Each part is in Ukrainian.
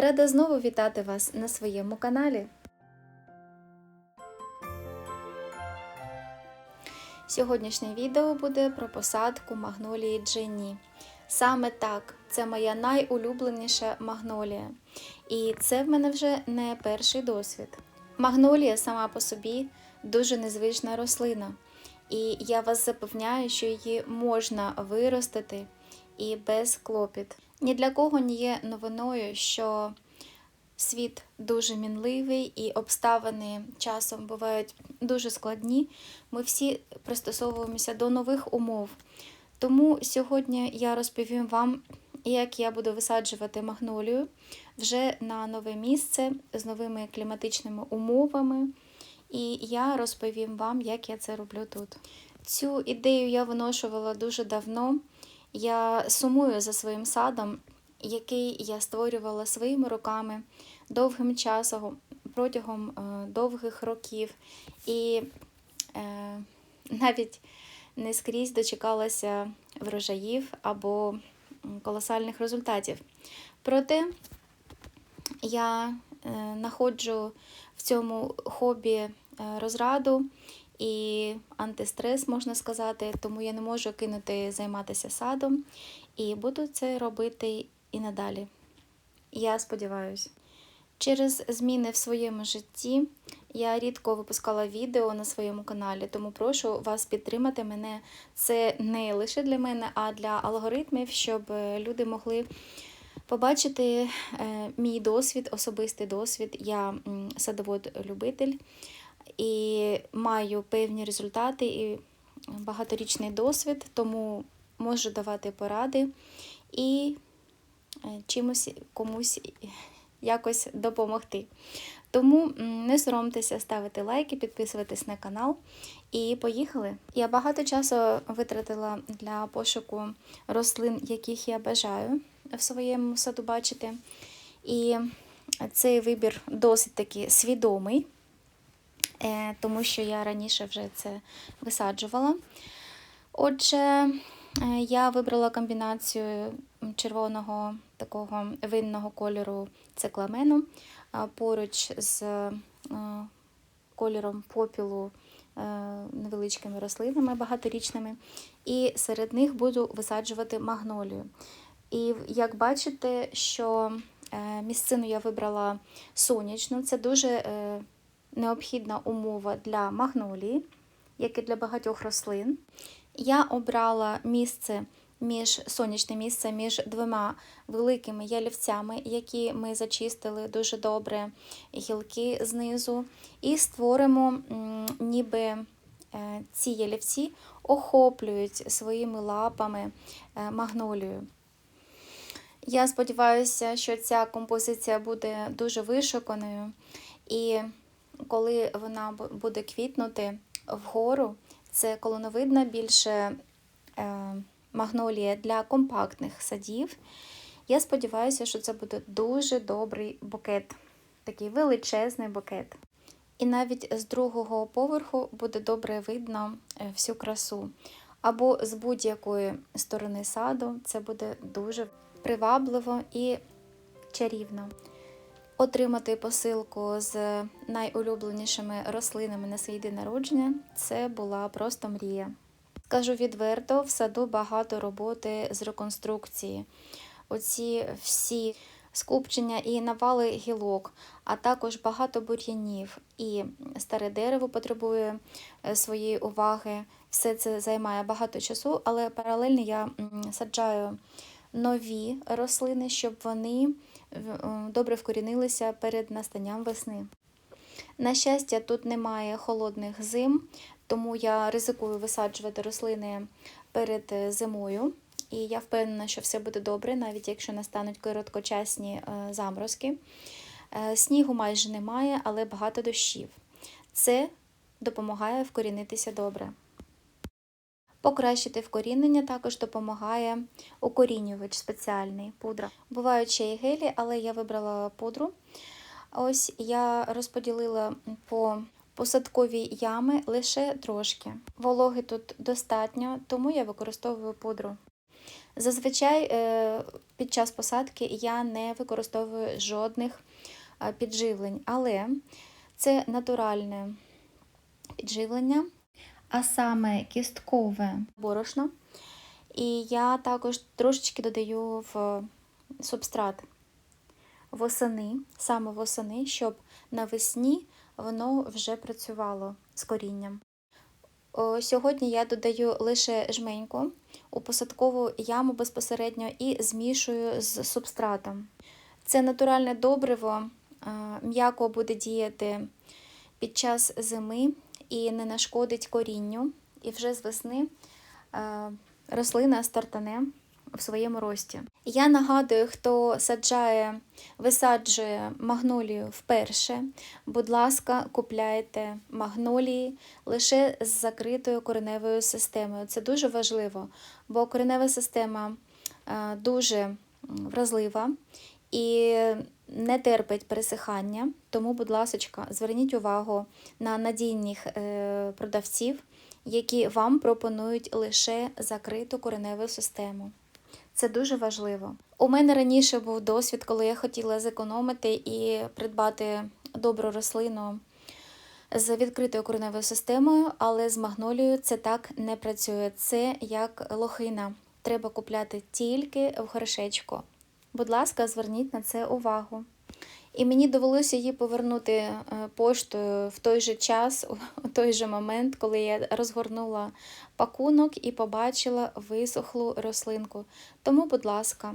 Рада знову вітати вас на своєму каналі. Сьогоднішнє відео буде про посадку магнолії Дженні. Саме так, це моя найулюбленіша магнолія. І це в мене вже не перший досвід. Магнолія сама по собі дуже незвична рослина. І я вас запевняю, що її можна виростити і без клопіт. Ні для кого не є новиною, що світ дуже мінливий і обставини часом бувають дуже складні. Ми всі пристосовуємося до нових умов. Тому сьогодні я розповім вам, як я буду висаджувати магнолію вже на нове місце з новими кліматичними умовами. І я розповім вам, як я це роблю тут. Цю ідею я виношувала дуже давно. Я сумую за своїм садом, який я створювала своїми руками довгим часом, протягом е, довгих років. І е, навіть не скрізь дочекалася врожаїв або колосальних результатів. Проте я е, знаходжу в цьому хобі е, розраду і антистрес, можна сказати, тому я не можу кинути займатися садом і буду це робити і надалі. Я сподіваюся. Через зміни в своєму житті я рідко випускала відео на своєму каналі, тому прошу вас підтримати мене. Це не лише для мене, а для алгоритмів, щоб люди могли побачити е, мій досвід, особистий досвід. Я садовод-любитель і маю певні результати і багаторічний досвід, тому можу давати поради і е, чимось комусь якось допомогти. Тому не соромтеся ставити лайки, підписуватись на канал. І поїхали. Я багато часу витратила для пошуку рослин, яких я бажаю в своєму саду бачити. І цей вибір досить таки свідомий, тому що я раніше вже це висаджувала. Отже, е, я вибрала комбінацію червоного такого винного кольору цикламену поруч з е, кольором попілу е, невеличкими рослинами багаторічними, і серед них буду висаджувати магнолію. І як бачите, що е, місцину я вибрала сонячну, це дуже необхідна умова для магнолії, як і для багатьох рослин. Я обрала місце між сонячне місце між двома великими ялівцями, які ми зачистили дуже добре гілки знизу, і створимо, ніби е, ці ялівці охоплюють своїми лапами е, магнолію. Я сподіваюся, що ця композиція буде дуже вишуканою, і коли вона буде квітнути вгору, це колоновидна більше. Е, магнолія для компактних садів. Я сподіваюся, що це буде дуже добрий букет, такий величезний букет. І навіть з другого поверху буде добре видно е, всю красу. Або з будь-якої сторони саду це буде дуже привабливо і чарівно. Отримати посилку з найулюбленішими рослинами на свій день народження це була просто мрія. Скажу відверто, в саду багато роботи з реконструкції. Оці всі скупчення і навали гілок, а також багато бур'янів. І старе дерево потребує е, своєї уваги. Все це займає багато часу, але паралельно я саджаю нові рослини, щоб вони добре вкорінилися перед настанням весни. На щастя, тут немає холодних зим, тому я ризикую висаджувати рослини перед е, зимою. І я впевнена, що все буде добре, навіть якщо настануть короткочасні е, заморозки. Е, снігу майже немає, але багато дощів. Це допомагає вкорінитися добре. Покращити вкорінення також допомагає укорінювач спеціальний пудра. Бувають ще й гелі, але я вибрала пудру. Ось я розподілила по посадкові ями лише трошки. Вологи тут достатньо, тому я використовую пудру. Зазвичай е, під час посадки я не використовую жодних е, підживлень, але це натуральне підживлення, а саме кісткове борошно. І я також трошечки додаю в субстрат восени, саме восени, щоб навесні воно вже працювало з корінням. Сьогодні я додаю лише жменьку у посадкову яму безпосередньо і змішую з субстратом. Це натуральне добриво, м'яко буде діяти під час зими і не нашкодить корінню. І вже з весни е, рослина стартане в своєму рості. Я нагадую, хто саджає, висаджує магнолію вперше. Будь ласка, купляйте магнолії лише з закритою кореневою системою. Це дуже важливо, бо коренева система е, дуже вразлива і не терпить пересихання. Тому, будь ласка, зверніть увагу на надійних е, продавців, які вам пропонують лише закриту кореневу систему. Це дуже важливо. У мене раніше був досвід, коли я хотіла зекономити і придбати добру рослину з відкритою кореневою системою, але з магнолією це так не працює. Це як лохина. Треба купляти тільки в горшечку. Будь ласка, зверніть на це увагу. І мені довелося її повернути е, поштою в той же час, у той же момент, коли я розгорнула пакунок і побачила висохлу рослинку. Тому, будь ласка,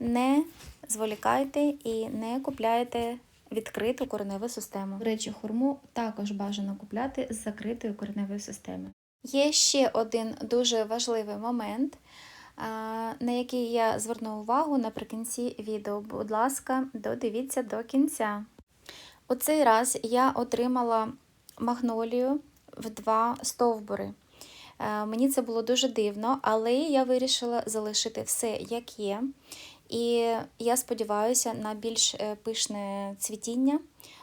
не зволікайте і не купляйте відкриту кореневу систему. До речі, хурму також бажано купляти з закритою кореневою системою. Є ще один дуже важливий момент на який я зверну увагу наприкінці відео. Будь ласка, додивіться до кінця. У цей раз я отримала магнолію в два стовбури. Мені це було дуже дивно, але я вирішила залишити все, як є. І я сподіваюся на більш е, пишне цвітіння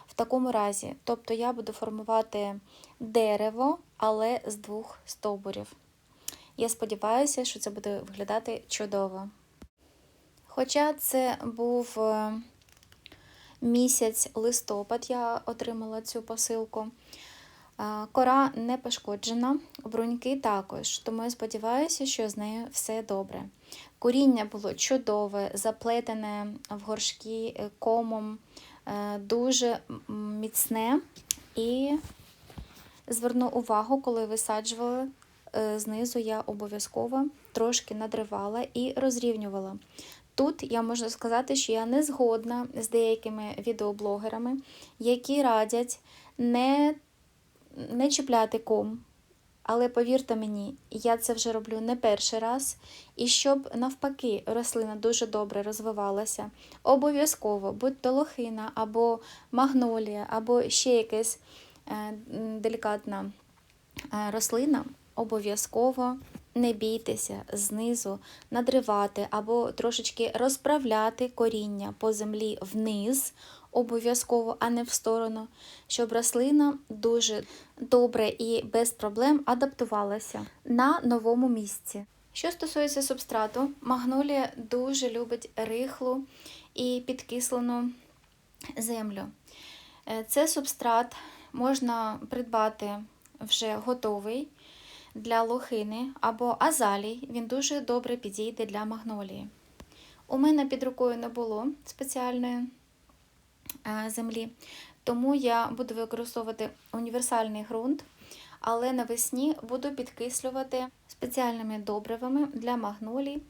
в такому разі. Тобто я буду формувати дерево, але з двох стовбурів. Я сподіваюся, що це буде виглядати чудово. Хоча це був е, місяць листопад, я отримала цю посилку. Кора не пошкоджена, бруньки також, тому я сподіваюся, що з нею все добре. Коріння було чудове, заплетене в горшки е, комом, е, дуже міцне і зверну увагу, коли висаджували Е, знизу я обов'язково трошки надривала і розрівнювала. Тут я можу сказати, що я не згодна з деякими відеоблогерами, які радять не, не чіпляти ком. Але повірте мені, я це вже роблю не перший раз. І щоб навпаки рослина дуже добре розвивалася, обов'язково будь-то лохина, або магнолія, або ще якась е, делікатна е, рослина, обов'язково не бійтеся знизу надривати або трошечки розправляти коріння по землі вниз, обов'язково, а не в сторону, щоб рослина дуже добре і без проблем адаптувалася на новому місці. Що стосується субстрату, магнолія дуже любить рихлу і підкислену землю. Е, це субстрат можна придбати вже готовий для лохини або азалій, він дуже добре підійде для магнолії. У мене під рукою не було спеціальної е, землі, тому я буду використовувати універсальний ґрунт, але навесні буду підкислювати спеціальними добривами для магнолій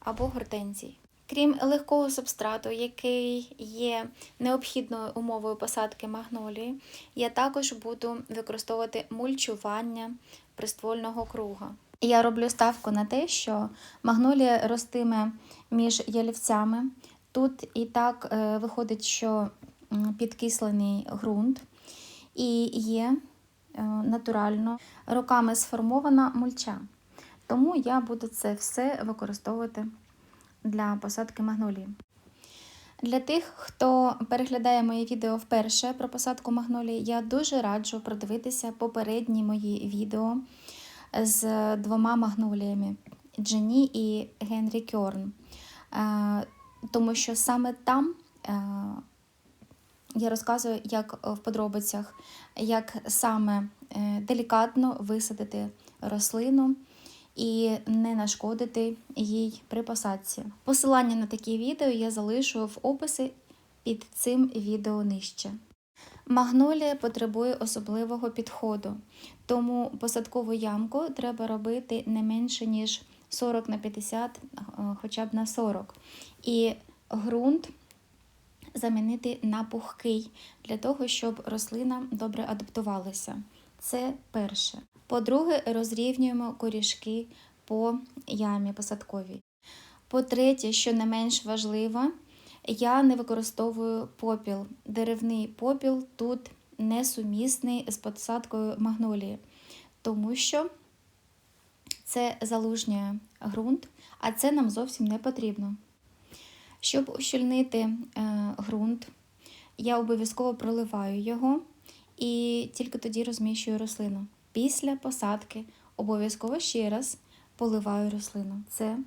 або гортензій. Крім легкого субстрату, який є необхідною умовою посадки магнолії, я також буду використовувати мульчування приствольного круга. Я роблю ставку на те, що магнолія ростиме між ялівцями. Тут і так е, виходить, що підкислений ґрунт і є е, натурально роками сформована мульча. Тому я буду це все використовувати для посадки магнолії. Для тих, хто переглядає моє відео вперше про посадку магнолії, я дуже раджу продивитися попередні мої відео з двома магноліями. Джені і Генрі Кьорн, Е, тому що саме там е, я розказую, як в подробицях, як саме е, делікатно висадити рослину і не нашкодити їй при посадці. Посилання на такі відео я залишу в описі під цим відео нижче. Магнолія потребує особливого підходу, тому посадкову ямку треба робити не менше, ніж 40 на 50, е, хоча б на 40. І ґрунт замінити на пухкий, для того, щоб рослина добре адаптувалася. Це перше. По-друге, розрівнюємо корішки по ямі посадковій. По-третє, що не менш важливо, я не використовую попіл. Деревний попіл тут несумісний з посадкою магнолії, тому що це залужнює ґрунт, а це нам зовсім не потрібно. Щоб ущільнити е, ґрунт, я обов'язково проливаю його і тільки тоді розміщую рослину. Після посадки обов'язково ще раз поливаю рослину. Це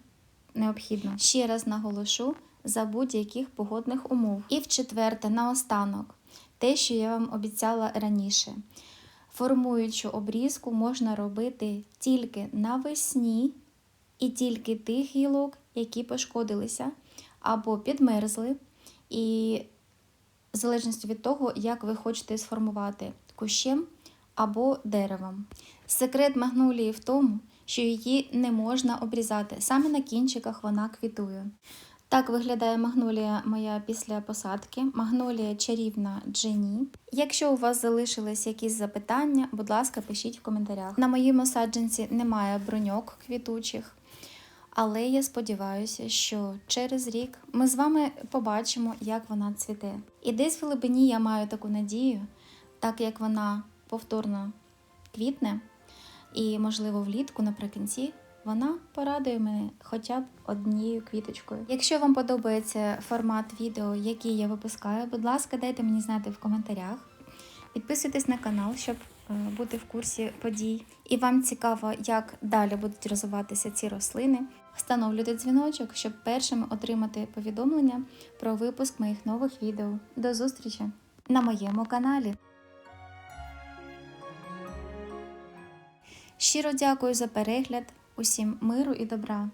необхідно. Ще раз наголошу за будь-яких погодних умов. І в четверте, наостанок, те, що я вам обіцяла раніше. Формуючу обрізку можна робити тільки навесні і тільки тих гілок, які пошкодилися або підмерзли, і в залежності від того, як ви хочете сформувати кущем або деревом. Секрет магнолії в тому, що її не можна обрізати. Саме на кінчиках вона квітує. Так виглядає магнолія моя після посадки. Магнолія чарівна Джені. Якщо у вас залишились якісь запитання, будь ласка, пишіть в коментарях. На моїй саджанці немає броньок квітучих, але я сподіваюся, що через рік ми з вами побачимо, як вона цвіте. І десь в глибині я маю таку надію, так як вона повторно квітне, і, можливо, влітку наприкінці вона порадує мене хоча б однією квіточкою. Якщо вам подобається формат відео, який я випускаю, будь ласка, дайте мені знати в коментарях. Підписуйтесь на канал, щоб е, бути в курсі подій. І вам цікаво, як далі будуть розвиватися ці рослини. Встановлюйте дзвіночок, щоб першими отримати повідомлення про випуск моїх нових відео. До зустрічі на моєму каналі. Щиро дякую за перегляд. Усім миру і добра!